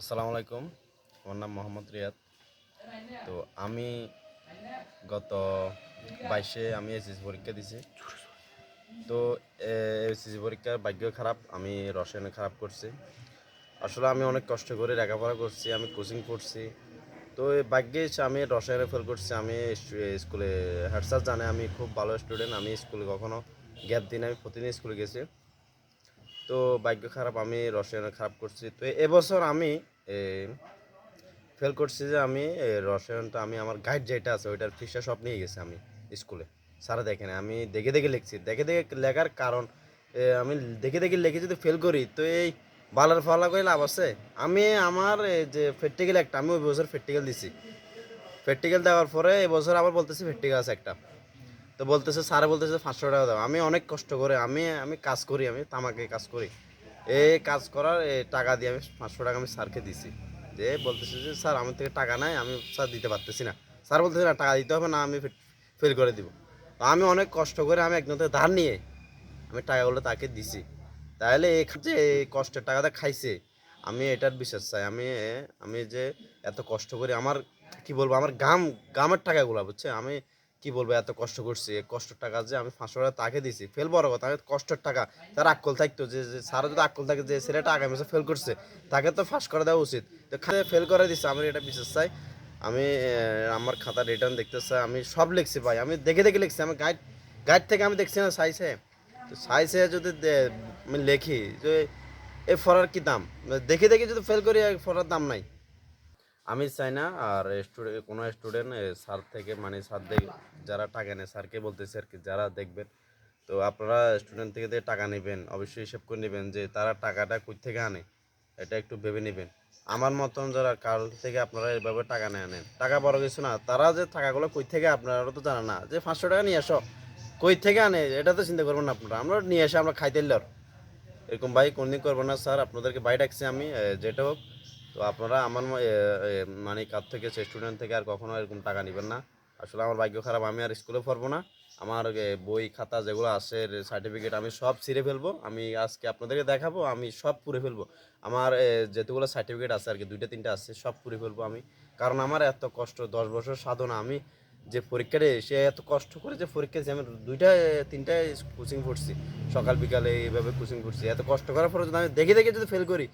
আসসালামু আলাইকুম। আমার নাম মোহাম্মদ রিয়াদ। তো আমি গত বাইশে আমি এসএসসি পরীক্ষা দিছি। তো এসএসসি পরীক্ষার ভাগ্য খারাপ, আমি রসায়নে খারাপ করছি। আসলে আমি অনেক কষ্ট করে লেখাপড়া করছি, আমি কোচিং পড়ছি। তো ভাগ্যে আমি রসায়নে ফেল করছি। আমি স্কুলে, হেড স্যার জানে আমি খুব ভালো স্টুডেন্ট আমি স্কুলে কখনো গ্যাপ দিন আমি প্রতিদিন স্কুলে গেছি। তো ভাগ্য খারাপ, আমি রসায়নে খারাপ করছি। তো এবছর আমি ফেল করছি যে আমি রসায়নটা আমি, আমার গাইড যেটা আছে, ওইটার ফিসটা সব নিয়ে গেছি আমি স্কুলে স্যারা দেখেন আমি দেখে দেখে লিখছি। দেখে দেখে লেখার কারণ আমি দেখে দেখে লিখে যদি ফেল করি, তো এই বালার ফালা করে লাভ আছে। আমি আমার যে প্র্যাকটিক্যাল একটা, আমি ওই বছর প্র্যাকটিক্যাল দিছি। প্র্যাকটিক্যাল দেওয়ার পরে এবছর আবার বলতেছি প্র্যাকটিক্যাল আছে একটা। তো বলতেছে স্যারে বলতেছে পাঁচশো টাকা দাও। আমি অনেক কষ্ট করে আমি আমি কাজ করি আমি তামাকে কাজ করি। এই কাজ করার এ, টাকা দিয়ে আমি পাঁচশো টাকা আমি স্যারকে দিছি। যে বলতেছে যে স্যার আমার থেকে টাকা নাই আমি স্যার দিতে পারতেছি না। স্যার বলতেছে না টাকা দিতে হবে না আমি ফেল করে দিব। তো আমি অনেক কষ্ট করে আমি একজন থেকে ধার নিয়ে আমি টাকাগুলো তাকে দিছি। তাহলে এই যে এই কষ্টের টাকাটা খাইছে আমি এটার বিশ্বাস চাই। আমি আমি যে এত কষ্ট করে আমার কি বলব আমার গাম গামের টাকাগুলো বুঝছে? আমি কি বলব, এত কষ্ট করছি। কষ্টের টাকা যে আমি পাঁচশো টাকা তাকে দিছি। ফেল বড় কথা, আমি কষ্টের টাকা, তার আক্কল থাকতো যে স্যার যদি আক্কল থাকে যে, ছেলেটা আগামী বছর ফেল করছে, তাকে তো ফাঁস করে দেওয়া উচিত। তো ফেল করে দিচ্ছে আমি এটা বিশ্বাস চাই। আমি আমার খাতা রিটার্ন দেখতে চাই আমি সব লিখছি ভাই। আমি দেখে দেখে লিখছি, আমি গাইড গাইড থেকে আমি দেখছি না সাইসে তো সাইসে যদি আমি লেখি, যে, এ ফরার কি দাম? দেখে দেখে যদি ফেল করি ফরার দাম নাই। আমি চাই না, আর স্টুডেন্ট কোনো স্টুডেন্ট স্যার থেকে মানে স্যার যারা টাকা নেয় স্যারকে বলতেছে আর কি, যারা দেখবেন। তো আপনারা স্টুডেন্ট থেকে টাকা নেবেন, অবশ্যই হিসেব করে নেবেন যে তারা টাকাটা কই থেকে আনে, এটা একটু ভেবে নেবেন। আমার মতন যারা কারোর থেকে আপনারা এভাবে টাকা নেয় নেন টাকা বড় কিছু না, তারা যে টাকাগুলো কই থেকে আপনারা তো জানা না, যে পাঁচশো টাকা নিয়ে আসো কই থেকে আনে, এটা তো চিন্তা করবেন না আপনারা, আমরা নিয়ে এসে আমরা খাইতে এরকম ভাই কোনদিন করব না স্যার আপনাদেরকে বাই ডাকছি আমি যেটা হোক তো আপনারা আমার মানে কার থেকে স্টুডেন্ট থেকে আর কখনো এরকম টাকা নেবেন না। আসলে আমার ভাগ্য খারাপ, আমি আর স্কুলে পড়ব না। আমার বই খাতা যেগুলো আছে সার্টিফিকেট আমি সব ছিঁড়ে ফেলব। আমি আজকে আপনাদেরকে দেখাবো, আমি সব পুড়ে ফেলব। আমার যেতগুলো সার্টিফিকেট আছে আর কি, দুইটা, তিনটা আছে, সব পুড়ে ফেলব আমি। কারণ আমার এত কষ্ট, দশ বছর সাধনা, আমি যে পরীক্ষাটা সে এত কষ্ট করে যে পরীক্ষা আমি দুইটা তিনটায় কোচিং পড়ছি সকাল বিকালে এইভাবে কোচিং করছি। এত কষ্ট করার পরে যদি আমি দেখে দেখে যদি ফেল করি